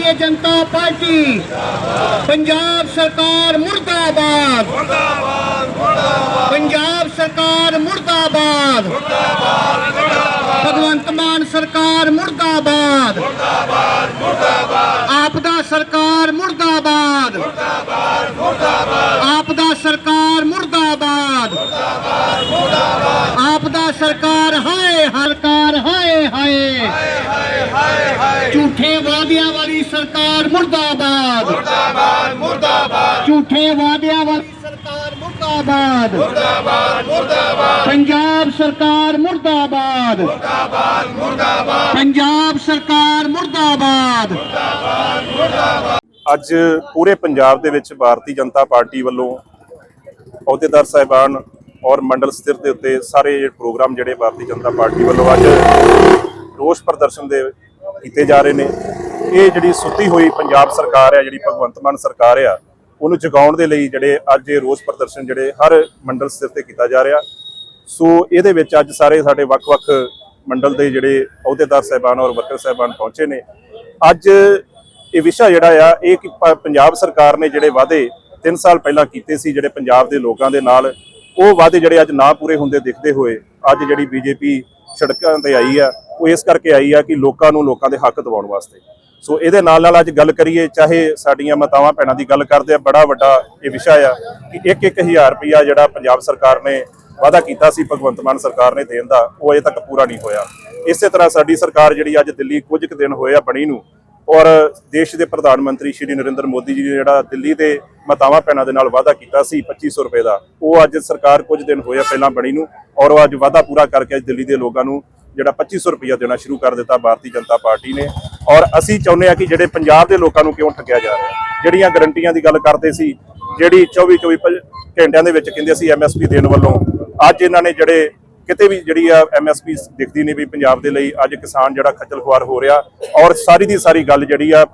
ਭਾਰਤੀ Janata party Punjab ਸਰਕਾਰ ਮੁਰਦਾਬਾਦ ਪੰਜਾਬ ਸਰਕਾਰ ਮੁਰਦਾਬਾਦ ਭਗਵੰਤ ਮਾਨ ਸਰਕਾਰ ਮੁਰਦਾਬਾਦ ਆਪ ਦਾ ਸਰਕਾਰ ਮੁਰਦਾਬਾਦ ਆਪ ਦਾ ਸਰਕਾਰ ਮੁਰਦਾਬਾਦ ਆਪ ਦਾ ਸਰਕਾਰ ਹਾਏ ਹਰਕਾਰ ਹਾਏ ਹਾਏ ਝੂਠੇ ਵਾਅਦਿਆਂ ਵਾਲੀ ਸਰਕਾਰ ਮੁਰਦਾਬਾਦ। ਮੁਰਦਾਬਾਦ ਮੁਰਦਾਬਾਦ। ਝੂਠੇ ਵਾਅਦਿਆਂ ਵਾਲੀ ਸਰਕਾਰ ਮੁਰਦਾਬਾਦ। ਮੁਰਦਾਬਾਦ ਮੁਰਦਾਬਾਦ। ਪੰਜਾਬ ਸਰਕਾਰ ਮੁਰਦਾਬਾਦ। ਮੁਰਦਾਬਾਦ ਮੁਰਦਾਬਾਦ। ਪੰਜਾਬ ਸਰਕਾਰ ਮੁਰਦਾਬਾਦ। ਅੱਜ ਪੂਰੇ ਪੰਜਾਬ ਦੇ ਵਿੱਚ ਭਾਰਤੀ ਜਨਤਾ ਪਾਰਟੀ ਵੱਲੋਂ ਅਹੁਦੇਦਾਰ ਸਾਹਿਬਾਨ ਔਰ ਮੰਡਲ ਸਥਿਰ ਦੇ ਉੱਤੇ ਸਾਰੇ ਪ੍ਰੋਗਰਾਮ ਜਿਹੜੇ ਭਾਰਤੀ ਜਨਤਾ ਪਾਰਟੀ ਵੱਲੋਂ ਅੱਜ ਰੋਸ ਪ੍ਰਦਰਸ਼ਨ ਦੇ ਕੀਤੇ ਜਾ ਰਹੇ ਨੇ। ਇਹ ਜਿਹੜੀ ਸੁੱਤੀ ਹੋਈ ਪੰਜਾਬ ਸਰਕਾਰ ਹੈ, ਜਿਹੜੀ ਭਗਵੰਤ ਮਾਨ ਸਰਕਾਰ ਆ, ਉਹਨੂੰ ਜਗਾਉਣ ਦੇ ਲਈ ਜਿਹੜੇ ਅੱਜ ਇਹ ਰੋਸ ਪ੍ਰਦਰਸ਼ਨ ਜਿਹੜੇ ਹਰ ਮੰਡਲ ਸਿਰ ਤੇ ਕੀਤਾ ਜਾ ਰਿਹਾ। ਸੋ ਇਹਦੇ ਵਿੱਚ ਅੱਜ ਸਾਰੇ ਸਾਡੇ ਵੱਖ-ਵੱਖ ਮੰਡਲ ਦੇ ਜਿਹੜੇ ਅਹੁਦੇਦਾਰ ਸਾਹਿਬਾਨ ਔਰ ਵਰਕਰ ਸਾਹਿਬਾਨ ਪਹੁੰਚੇ ਨੇ। ਅੱਜ ਇਹ ਵਿਸ਼ਾ ਜਿਹੜਾ ਆ, ਇਹ ਕਿ ਪ- ਪੰਜਾਬ ਸਰਕਾਰ ਨੇ ਜਿਹੜੇ ਵਾਅਦੇ 3 ਸਾਲ ਪਹਿਲਾਂ ਕੀਤੇ ਸੀ, ਜਿਹੜੇ ਪੰਜਾਬ ਦੇ ਲੋਕਾਂ ਦੇ ਨਾਲ, ਉਹ ਵਾਅਦੇ ਜਿਹੜੇ ਅੱਜ ਨਾ ਪੂਰੇ ਹੁੰਦੇ ਦਿਖਦੇ ਹੋਏ, ਅੱਜ ਜਿਹੜੀ ਬੀਜੇਪੀ ਸੜਕਾਂ ਤੇ ਆਈ ਆ, ਉਹ ਇਸ ਕਰਕੇ ਆਈ ਆ ਕਿ ਲੋਕਾਂ ਨੂੰ ਲੋਕਾਂ ਦੇ ਹੱਕ ਦਿਵਾਉਣ ਵਾਸਤੇ। ਸੋ ਇਹਦੇ ਨਾਲ ਨਾਲ ਅੱਜ ਗੱਲ ਕਰੀਏ, ਚਾਹੇ ਸਾਡੀਆਂ ਮਾਤਾਵਾਂ ਭੈਣਾਂ ਦੀ ਗੱਲ ਕਰਦੇ ਆ, ਬੜਾ ਵੱਡਾ ਇਹ ਵਿਸ਼ਾ ਆ ਕਿ 1-1000 ਰੁਪਇਆ ਜਿਹੜਾ ਪੰਜਾਬ ਸਰਕਾਰ ਨੇ ਵਾਅਦਾ ਕੀਤਾ ਸੀ, ਭਗਵੰਤ ਮਾਨ ਸਰਕਾਰ ਨੇ ਦੇਣ ਦਾ, ਉਹ ਅਜੇ ਤੱਕ ਪੂਰਾ ਨਹੀਂ ਹੋਇਆ। ਇਸੇ ਤਰ੍ਹਾਂ ਸਾਡੀ ਸਰਕਾਰ ਜਿਹੜੀ ਅੱਜ ਦਿੱਲੀ ਕੁਝ ਕੁ ਦਿਨ ਹੋਏ ਆ ਬਣੀ ਨੂੰ, ਔਰ ਦੇਸ਼ ਦੇ ਪ੍ਰਧਾਨ ਮੰਤਰੀ ਸ਼੍ਰੀ ਨਰਿੰਦਰ ਮੋਦੀ ਜੀ ਨੇ ਜਿਹੜਾ ਦਿੱਲੀ ਦੇ ਮਾਤਾਵਾਂ ਭੈਣਾਂ ਦੇ ਨਾਲ ਵਾਅਦਾ ਕੀਤਾ ਸੀ 2500 ਰੁਪਏ ਦਾ, ਉਹ ਅੱਜ ਸਰਕਾਰ ਕੁਝ ਦਿਨ ਹੋਇਆ ਪਹਿਲਾਂ ਬਣੀ ਨੂੰ, ਔਰ ਉਹ ਅੱਜ ਵਾਅਦਾ ਪੂਰਾ ਕਰਕੇ ਅੱਜ ਦਿੱਲੀ ਦੇ ਲੋਕਾਂ ਨੂੰ ਜਿਹੜਾ 2500 ਰੁਪਇਆ ਦੇਣਾ ਸ਼ੁਰੂ ਕਰ ਦਿੱਤਾ, ਭਾਰਤੀ ਜਨਤਾ ਪਾਰਟੀ ਨੇ। ਔਰ ਅਸੀਂ ਚਾਹੁੰਦੇ ਆ ਕਿ ਜਿਹੜੇ ਪੰਜਾਬ ਦੇ ਲੋਕਾਂ ਨੂੰ ਕਿਉਂ ਠੱਗਿਆ ਜਾ ਰਿਹਾ ਜਿਹੜੀਆਂ ਗਰੰਟੀਆਂ ਦੀ ਗੱਲ ਕਰਦੇ ਸੀ, ਜਿਹੜੀ 24 24 ਪ- ਘੰਟਿਆਂ ਦੇ ਵਿੱਚ ਕਹਿੰਦੇ ਸੀ ਐਮਐਸਪੀ ਦੇਣ ਵੱਲੋਂ, ਅੱਜ ਇਹਨਾਂ ਨੇ ਜਿਹੜੇ ਕਿਤੇ ਵੀ ਜਿਹੜੀ ਆ ਐਮਐਸਪੀ ਦਿਖਦੀ ਨਹੀਂ ਵੀ ਪੰਜਾਬ ਦੇ ਲਈ ਅੱਜ ਕਿਸਾਨ ਜਿਹੜਾ ਖੱਜਲ ਖੁਆਰ ਹੋ ਰਿਹਾ ਔਰ ਸਾਰੀ ਦੀ ਸਾਰੀ ਗੱਲ ਜਿਹੜੀ ਆ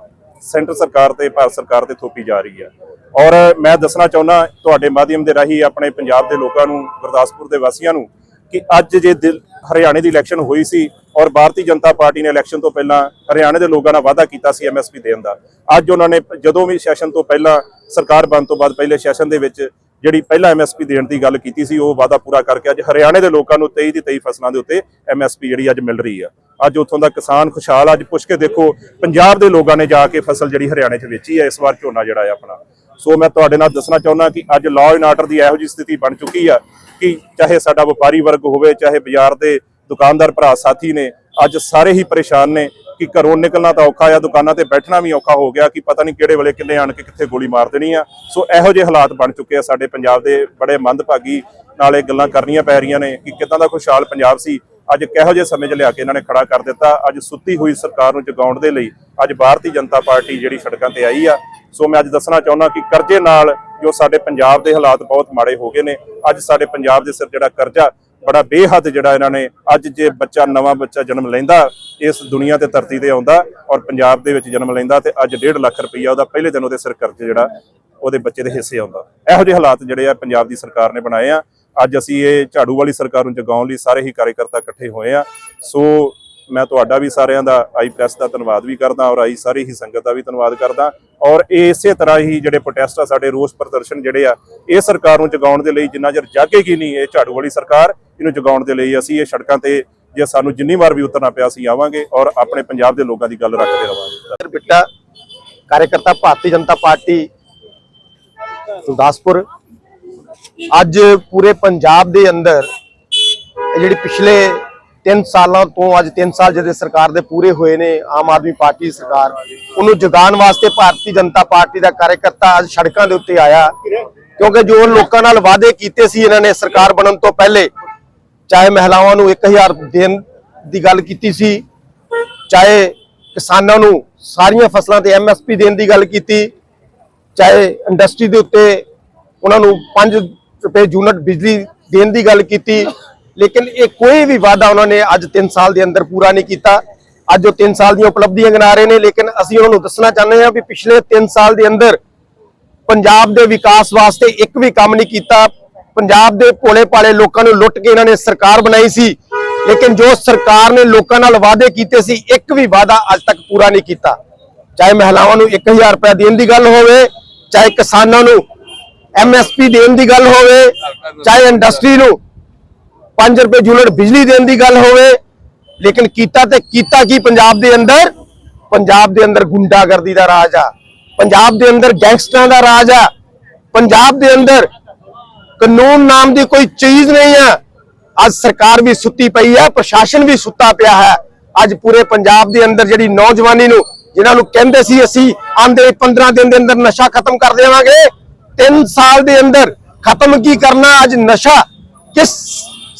ਸੈਂਟਰ ਸਰਕਾਰ ਤੇ, ਭਾਰਤ ਸਰਕਾਰ ਤੇ ਥੋਪੀ ਜਾ ਰਹੀ ਆ। ਔਰ ਮੈਂ ਦੱਸਣਾ ਚਾਹੁੰਦਾ ਤੁਹਾਡੇ ਮਾਧਿਅਮ ਦੇ ਰਾਹੀਂ ਆਪਣੇ ਪੰਜਾਬ ਦੇ ਲੋਕਾਂ ਨੂੰ, ਗੁਰਦਾਸਪੁਰ ਦੇ ਵਾਸੀਆਂ ਨੂੰ ਕਿ ਅੱਜ ਜੇ ਦਿਲ- ਹਰਿਆਣੇ ਦੀ ਇਲੈਕਸ਼ਨ ਹੋਈ ਸੀ ਔਰ ਭਾਰਤੀ ਜਨਤਾ ਪਾਰਟੀ ਨੇ ਇਲੈਕਸ਼ਨ ਤੋਂ ਪਹਿਲਾਂ ਹਰਿਆਣੇ ਦੇ ਲੋਕਾਂ ਨਾਲ ਵਾਅਦਾ ਕੀਤਾ ਸੀ ਐਮਐਸਪੀ ਦੇਣ ਦਾ। ਅੱਜ ਉਹਨਾਂ ਨੇ ਜਦੋਂ ਵੀ ਸੈਸ਼ਨ ਤੋਂ ਪਹਿਲਾਂ ਸਰਕਾਰ ਬਣ ਤੋਂ ਬਾਅਦ ਪਹਿਲੇ ਸੈਸ਼ਨ ਦੇ ਵਿੱਚ ਜਿਹੜੀ ਪਹਿਲਾਂ ਐਮਐਸਪੀ ਦੇਣ ਦੀ ਗੱਲ ਕੀਤੀ ਸੀ, ਉਹ ਵਾਅਦਾ ਪੂਰਾ ਕਰਕੇ ਅੱਜ ਹਰਿਆਣੇ ਦੇ ਲੋਕਾਂ ਨੂੰ 23 ਦੀ 23 ਫਸਲਾਂ ਦੇ ਉੱਤੇ ਐਮਐਸਪੀ ਜਿਹੜੀ ਅੱਜ ਮਿਲ ਰਹੀ ਆ। ਅੱਜ ਉੱਥੋਂ ਦਾ ਕਿਸਾਨ ਖੁਸ਼ਹਾਲ, ਅੱਜ ਪੁੱਛ ਕੇ ਦੇਖੋ, ਪੰਜਾਬ ਦੇ ਲੋਕਾਂ ਨੇ ਜਾ ਕੇ ਫਸਲ ਜਿਹੜੀ ਹਰਿਆਣੇ 'ਚ ਵੇਚੀ ਹੈ ਇਸ ਵਾਰ ਝੋਨਾ ਜਿਹੜਾ ਹੈ ਆਪਣਾ। ਸੋ ਮੈਂ ਤੁਹਾਡੇ ਨਾਲ ਦੱਸਣਾ ਚਾਹੁੰਦਾ ਕਿ ਅੱਜ ਲਾਅ ਐਂਡ ਆਰਡਰ ਦੀ ਇਹੋ ਜਿਹੀ ਸਥਿਤੀ ਬਣ ਚੁੱਕੀ ਆ ਕਿ ਚਾਹੇ ਸਾਡਾ ਵਪਾਰੀ ਵਰਗ ਹੋਵੇ, ਚਾਹੇ ਬਾਜ਼ਾਰ ਦੇ ਦੁਕਾਨਦਾਰ ਭਰਾ ਸਾਥੀ ਨੇ, ਅੱਜ ਸਾਰੇ ਹੀ ਪਰੇਸ਼ਾਨ ਨੇ ਕਿ ਘਰੋਂ ਨਿਕਲਣਾ ਤਾਂ ਔਖਾ ਆ, ਦੁਕਾਨਾਂ ਤੇ ਬੈਠਣਾ ਵੀ ਔਖਾ ਹੋ ਗਿਆ ਕਿ ਪਤਾ ਨਹੀਂ ਕਿਹੜੇ ਵੇਲੇ ਕਿੰਨੇ ਆਣ ਕੇ ਕਿੱਥੇ ਗੋਲੀ ਮਾਰ ਦੇਣੀ ਆ। ਸੋ ਇਹੋ ਜਿਹੇ ਹਾਲਾਤ ਬਣ ਚੁੱਕੇ ਆ ਸਾਡੇ ਪੰਜਾਬ ਦੇ ਬੜੇ ਮੰਦਭਾਗੀ ਨਾਲ ਇਹ ਗੱਲਾਂ ਕਰਨੀਆਂ ਪੈ ਰਹੀਆਂ ਨੇ ਕਿ ਕਿਦਾਂ ਦਾ ਖੁਸ਼ਹਾਲ ਪੰਜਾਬ ਸੀ, ਅੱਜ ਕਿਹੋ ਜਿਹੇ ਸਮੇਂ 'ਚ ਲਿਆ ਕੇ ਇਹਨਾਂ ਨੇ ਖੜਾ ਕਰ ਦਿੱਤਾ, ਅੱਜ ਸੁੱਤੀ ਹੋਈ ਸਰਕਾਰ ਨੂੰ ਜਗਾਉਣ ਦੇ ਲਈ ਅੱਜ ਭਾਰਤੀ ਜਨਤਾ ਪਾਰਟੀ ਜਿਹੜੀ ਸੜਕਾਂ ਤੇ ਆਈ ਆ। ਸੋ ਮੈਂ ਅੱਜ ਦੱਸਣਾ ਚਾਹੁੰਦਾ ਕਿ ਕਰਜ਼ੇ ਨਾਲ ਜੋ ਸਾਡੇ ਪੰਜਾਬ ਦੇ ਹਾਲਾਤ ਬਹੁਤ ਮਾੜੇ ਹੋ ਗਏ ਨੇ, ਅੱਜ ਸਾਡੇ ਪੰਜਾਬ ਦੇ ਸਿਰ ਜਿਹੜਾ ਕਰਜ਼ਾ ਬੜਾ ਬੇਹੱਦ ਜਿਹੜਾ ਇਹਨਾਂ ਨੇ ਅੱਜ ਜੇ ਬੱਚਾ, ਨਵਾਂ ਬੱਚਾ ਜਨਮ ਲੈਂਦਾ, ਇਸ ਦੁਨੀਆ ਤੇ ਧਰਤੀ ਤੇ ਆਉਂਦਾ ਔਰ ਪੰਜਾਬ ਦੇ ਵਿੱਚ ਜਨਮ ਲੈਂਦਾ ਤੇ ਅੱਜ 1.5 ਲੱਖ ਰੁਪਈਆ ਉਹਦਾ ਪਹਿਲੇ ਦਿਨ ਉਹਦੇ ਸਿਰ ਕਰਜ਼ੇ ਜਿਹੜਾ ਉਹਦੇ ਬੱਚੇ ਦੇ ਹਿੱਸੇ ਆਉਂਦਾ। ਇਹੋ ਜਿਹੇ ਹਾਲਾਤ ਜਿਹੜੇ ਆ ਪੰਜਾਬ ਦੀ ਸਰਕਾਰ ਨੇ ਬਣਾਏ ਆ। ਅੱਜ ਅਸੀਂ ਇਹ ਝਾੜੂ ਵਾਲੀ ਸਰਕਾਰ ਨੂੰ ਜਗਾਉਣ ਲਈ ਸਾਰੇ ਹੀ ਕਾਰਜਕਰਤਾ ਇਕੱਠੇ ਹੋਏ ਆ। ਸੋ ਮੈਂ ਤੁਹਾਡਾ ਵੀ ਸਾਰਿਆਂ ਦਾ ਆਈ ਪ੍ਰੈਸ ਦਾ ਧੰਨਵਾਦ ਵੀ ਕਰਦਾ ਔਰ ਆਈ ਸਾਰੀ ਹੀ ਸੰਗਤ ਦਾ ਵੀ ਧੰਨਵਾਦ ਕਰਦਾ। ਔਰ ਇਹ ਇਸੇ ਤਰ੍ਹਾਂ ਹੀ ਜਿਹੜੇ ਪ੍ਰੋਟੈਸਟ ਆ, ਸਾਡੇ ਰੋਸ ਪ੍ਰਦਰਸ਼ਨ ਜਿਹੜੇ ਆ, ਇਹ ਸਰਕਾਰ ਨੂੰ ਜਗਾਉਣ ਦੇ ਲਈ ਜਿੰਨਾ ਚਿਰ ਜਾਗੇਗੀ ਨਹੀਂ, ਇਹ ਝਾੜੂ ਵਾਲੀ ਸਰਕਾਰ ਇਹਨੂੰ ਜਗਾਉਣ ਦੇ ਲਈ ਅਸੀਂ ਇਹ ਸੜਕਾਂ ਤੇ ਜੇ ਸਾਨੂੰ ਜਿੰਨੀ ਵਾਰ ਵੀ ਉਤਰਨਾ ਪਿਆ, ਅਸੀਂ ਆਵਾਂਗੇ ਔਰ ਆਪਣੇ ਪੰਜਾਬ ਦੇ ਲੋਕਾਂ ਦੀ ਗੱਲ ਰੱਖਦੇ ਰਵਾਂਗੇ। ਬਿੱਟਾ, ਕਾਰਜਕਰਤਾ ਭਾਰਤੀ ਜਨਤਾ ਪਾਰਟੀ, ਗੁਰਦਾਸਪੁਰ, ਅੱਜ ਪੂਰੇ ਪੰਜਾਬ ਦੇ ਅੰਦਰ ਜਿਹੜੀ ਪਿਛਲੇ 3 ਸਾਲਾਂ ਤੋਂ ਅੱਜ 3 ਸਾਲ ਜਿਹਦੇ ਸਰਕਾਰ ਦੇ ਪੂਰੇ ਹੋਏ ਨੇ, ਆਮ ਆਦਮੀ ਪਾਰਟੀ ਦੀ ਸਰਕਾਰ, ਉਹਨੂੰ ਜਗਾਉਣ ਵਾਸਤੇ ਭਾਰਤੀ ਜਨਤਾ ਪਾਰਟੀ ਦਾ ਕਾਰਜਕਰਤਾ ਅੱਜ ਸੜਕਾਂ ਦੇ ਉੱਤੇ ਆਇਆ। ਕਿਉਂਕਿ ਜੋ ਲੋਕਾਂ ਨਾਲ ਵਾਅਦੇ ਕੀਤੇ ਸੀ ਇਹਨਾਂ ਨੇ ਸਰਕਾਰ ਬਣਨ ਤੋਂ ਪਹਿਲੇ, ਚਾਹੇ ਮਹਿਲਾਵਾਂ ਨੂੰ 1000 ਦੇਣ ਦੀ ਗੱਲ ਕੀਤੀ ਸੀ, ਚਾਹੇ ਕਿਸਾਨਾਂ ਨੂੰ ਸਾਰੀਆਂ ਫਸਲਾਂ ਤੇ ਐਮਐਸਪੀ ਦੇਣ ਦੀ ਗੱਲ ਕੀਤੀ, ਚਾਹੇ ਇੰਡਸਟਰੀ ਦੇ ਉੱਤੇ ਉਹਨਾਂ ਨੂੰ 5 ਰੁਪਏ ਯੂਨਿਟ ਬਿਜਲੀ ਦੇਣ ਦੀ ਗੱਲ ਕੀਤੀ ਲੇਕਿਨ ਇਹ ਕੋਈ ਵੀ ਵਾਅਦਾ ਉਹਨਾਂ ਨੇ ਅੱਜ 3 ਸਾਲ ਦੇ ਅੰਦਰ ਪੂਰਾ ਨਹੀਂ ਕੀਤਾ। ਅੱਜ ਉਹ 3 ਸਾਲ ਦੀਆਂ ਉਪਲਬਧੀਆਂ ਗਿਣਾ ਰਹੇ ਨੇ, ਲੇਕਿਨ ਅਸੀਂ ਉਹਨਾਂ ਨੂੰ ਦੱਸਣਾ ਚਾਹੁੰਦੇ ਹਾਂ ਵੀ ਪਿਛਲੇ 3 ਸਾਲ ਦੇ ਅੰਦਰ ਪੰਜਾਬ ਦੇ ਵਿਕਾਸ ਵਾਸਤੇ ਇੱਕ ਵੀ ਕੰਮ ਨਹੀਂ ਕੀਤਾ। ਪੰਜਾਬ ਦੇ ਭੋਲੇ ਭਾਲੇ ਲੋਕਾਂ ਨੂੰ ਲੁੱਟ ਕੇ ਇਹਨਾਂ ਨੇ ਸਰਕਾਰ ਬਣਾਈ ਸੀ। ਲੇਕਿਨ ਜੋ ਸਰਕਾਰ ਨੇ ਲੋਕਾਂ ਨਾਲ ਵਾਅਦੇ ਕੀਤੇ ਸੀ, ਇੱਕ ਵੀ ਵਾਅਦਾ ਅੱਜ ਤੱਕ ਪੂਰਾ ਨਹੀਂ ਕੀਤਾ। ਚਾਹੇ ਮਹਿਲਾਵਾਂ ਨੂੰ 1000 ਰੁਪਏ ਦੇਣ ਦੀ ਗੱਲ ਹੋਵੇ, ਚਾਹੇ ਕਿਸਾਨਾਂ ਨੂੰ ਐਮਐਸਪੀ ਦੇਣ ਦੀ ਗੱਲ ਹੋਵੇ, ਚਾਹੇ ਇੰਡਸਟਰੀ ਨੂੰ 5 ਰੁਪਏ ਯੂਨਿਟ ਬਿਜਲੀ ਦੇਣ ਦੀ ਗੱਲ ਹੋਵੇ, ਲੇਕਿਨ ਕੀਤਾ ਤੇ ਕੀਤਾ ਕੀ ਪੰਜਾਬ ਦੇ ਅੰਦਰ? ਪੰਜਾਬ ਦੇ ਅੰਦਰ ਗੁੰਡਾਗਰਦੀ ਦਾ ਰਾਜ ਆ। ਪੰਜਾਬ ਦੇ ਅੰਦਰ ਗੈਂਗਸਟਰਾਂ ਦਾ ਰਾਜ ਆ। ਪੰਜਾਬ ਦੇ ਅੰਦਰ ਕਾਨੂੰਨ ਨਾਮ ਦੀ ਕੋਈ ਚੀਜ਼ ਨਹੀਂ ਹੈ ਅੱਜ ਸਰਕਾਰ ਵੀ ਸੁੱਤੀ ਪਈ ਹੈ ਪ੍ਰਸ਼ਾਸਨ ਵੀ ਸੁੱਤਾ ਪਿਆ ਹੈ। ਅੱਜ ਪੂਰੇ ਪੰਜਾਬ ਦੇ ਅੰਦਰ ਜਿਹੜੀ ਨੌਜਵਾਨੀ ਨੂੰ, ਜਿਨ੍ਹਾਂ ਨੂੰ ਕਹਿੰਦੇ ਸੀ ਅਸੀਂ, ਆਂਦੇ 15 ਦਿਨ ਦੇ ਅੰਦਰ ਨਸ਼ਾ ਖਤਮ ਕਰ ਦੇਵਾਂਗੇ 3 ਸਾਲ ਦੇ ਅੰਦਰ ਖਤਮ ਕੀ ਕਰਨਾ, ਅੱਜ ਨਸ਼ਾ ਕਿਸ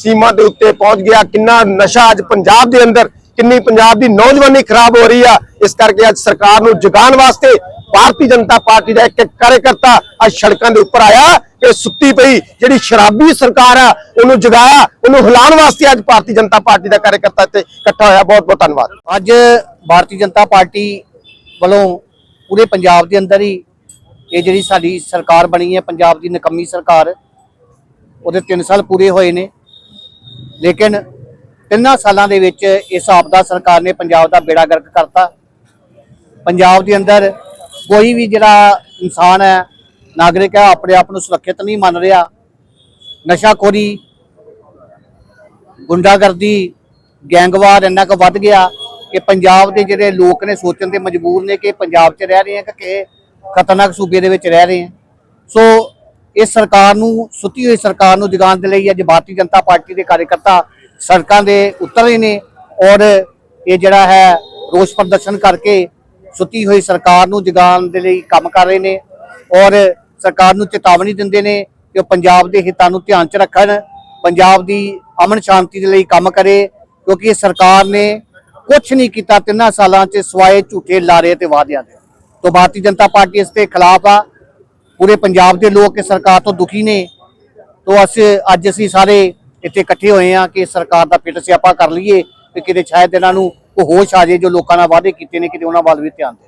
ਸੀਮਾ ਦੇ ਉੱਤੇ ਪਹੁੰਚ ਗਿਆ। ਕਿੰਨਾ ਨਸ਼ਾ ਅੱਜ ਪੰਜਾਬ ਦੇ ਅੰਦਰ, ਕਿੰਨੀ ਪੰਜਾਬ ਦੀ ਨੌਜਵਾਨੀ ਖਰਾਬ ਹੋ ਰਹੀ ਆ। ਇਸ ਕਰਕੇ ਅੱਜ ਸਰਕਾਰ ਨੂੰ ਜਗਾਉਣ ਵਾਸਤੇ ਭਾਰਤੀ ਜਨਤਾ ਪਾਰਟੀ ਦਾ ਇੱਕ ਇੱਕ ਕਾਰਜਕਰਤਾ ਅੱਜ ਸੜਕਾਂ ਦੇ ਉੱਪਰ ਆਇਆ ਕਿ ਸੁੱਤੀ ਪਈ। ਜਿਹੜੀ ਸ਼ਰਾਬੀ ਸਰਕਾਰ ਆ, ਉਹਨੂੰ ਜਗਾਇਆ, ਉਹਨੂੰ ਹਿਲਾਉਣ ਵਾਸਤੇ ਅੱਜ ਭਾਰਤੀ ਜਨਤਾ ਪਾਰਟੀ ਦਾ ਕਾਰਜਕਰਤਾ ਇੱਥੇ ਇਕੱਠਾ ਹੋਇਆ। ਬਹੁਤ ਬਹੁਤ ਧੰਨਵਾਦ। ਅੱਜ ਭਾਰਤੀ ਜਨਤਾ ਪਾਰਟੀ ਵੱਲੋਂ ਪੂਰੇ ਪੰਜਾਬ ਦੇ ਅੰਦਰ ਹੀ ਇਹ ਜਿਹੜੀ ਸਾਡੀ ਸਰਕਾਰ ਬਣੀ ਹੈ, ਪੰਜਾਬ ਦੀ ਨਕੰਮੀ ਸਰਕਾਰ, ਉਹਦੇ 3 ਸਾਲ ਪੂਰੇ ਹੋਏ ਨੇ। ਲੇਕਿਨ ਤਿੰਨਾਂ ਸਾਲਾਂ ਦੇ ਵਿੱਚ ਇਸ ਆਪਦਾ ਸਰਕਾਰ ਨੇ ਪੰਜਾਬ ਦਾ ਬੇੜਾ ਗਰਕ ਕਰਤਾ। ਪੰਜਾਬ ਦੇ ਅੰਦਰ ਕੋਈ ਵੀ ਜਿਹੜਾ ਇਨਸਾਨ ਹੈ, ਨਾਗਰਿਕ ਹੈ ਆਪਣੇ ਆਪ ਨੂੰ ਸੁਰੱਖਿਅਤ ਨਹੀਂ ਮੰਨ ਰਿਹਾ। ਨਸ਼ਾਖੋਰੀ, ਗੁੰਡਾਗਰਦੀ, ਗੈਂਗਵਾਰ ਇੰਨਾ ਕੁ ਵੱਧ ਗਿਆ ਕਿ ਪੰਜਾਬ ਦੇ ਜਿਹੜੇ ਲੋਕ ਨੇ ਸੋਚਣ ਤੇ ਮਜਬੂਰ ਨੇ ਕਿ ਪੰਜਾਬ 'ਚ ਰਹਿ ਰਹੇ ਆ ਕਿ ਕਿਸੇ ਖਤਰਨਾਕ ਸੂਬੇ ਦੇ ਵਿੱਚ ਰਹਿ ਰਹੇ ਆ। ਸੋ ਇਸ ਸਰਕਾਰ ਨੂੰ, ਸੁੱਤੀ ਹੋਈ ਸਰਕਾਰ ਨੂੰ ਜਗਾਉਣ ਦੇ ਲਈ ਅੱਜ ਭਾਰਤੀ ਜਨਤਾ ਪਾਰਟੀ ਦੇ ਕਾਰਜਕਰਤਾ ਸੜਕਾਂ ਦੇ ਉਤਰ ਰਹੇ ਨੇ ਔਰ ਇਹ ਜਿਹੜਾ ਹੈ ਰੋਸ ਪ੍ਰਦਰਸ਼ਨ ਕਰਕੇ ਸੁੱਤੀ ਹੋਈ ਸਰਕਾਰ ਨੂੰ ਜਗਾਉਣ ਦੇ ਲਈ ਕੰਮ ਕਰ ਰਹੇ ਨੇ ਔਰ ਸਰਕਾਰ ਨੂੰ ਚੇਤਾਵਨੀ ਦਿੰਦੇ ਨੇ ਕਿ ਉਹ ਪੰਜਾਬ ਦੇ ਹਿੱਤਾਂ ਨੂੰ ਧਿਆਨ 'ਚ ਰੱਖਣ, ਪੰਜਾਬ ਦੀ ਅਮਨ ਸ਼ਾਂਤੀ ਦੇ ਲਈ ਕੰਮ ਕਰੇ ਕਿਉਂਕਿ ਇਹ ਸਰਕਾਰ ਨੇ ਕੁਝ ਨਹੀਂ ਕੀਤਾ, ਤਿੰਨਾਂ ਸਾਲਾਂ 'ਚ ਸਵਾਏ ਝੂਠੇ ਲਾਰੇ ਤੇ ਵਾਅਦਿਆਂ ਦੇ। ਤੋਂ ਭਾਰਤੀ ਜਨਤਾ ਪਾਰਟੀ ਇਸ ਦੇ ਖਿਲਾਫ ਆ। ਪੂਰੇ ਪੰਜਾਬ ਦੇ ਲੋਕ ਇਸ ਸਰਕਾਰ ਤੋਂ ਦੁਖੀ ਨੇ। ਤੋਂ ਅਸੀਂ, ਅੱਜ ਅਸੀਂ ਸਾਰੇ ਇੱਥੇ ਇਕੱਠੇ ਹੋਏ ਆ ਕਿ ਸਰਕਾਰ ਦਾ ਪਿੱਟ ਸਿਆਪਾ ਕਰ ਲਈਏ ਤੇ ਕਿਤੇ ਸ਼ਾਇਦ ਇਹਨਾਂ ਨੂੰ ਕੋਈ ਹੋਸ਼ ਆ ਜਾਏ ਜੋ ਲੋਕਾਂ ਨਾਲ ਵਾਅਦੇ ਕੀਤੇ ਨੇ, ਕਿਤੇ ਉਹਨਾਂ ਵੱਲ ਵੀ ਧਿਆਨ ਦੇ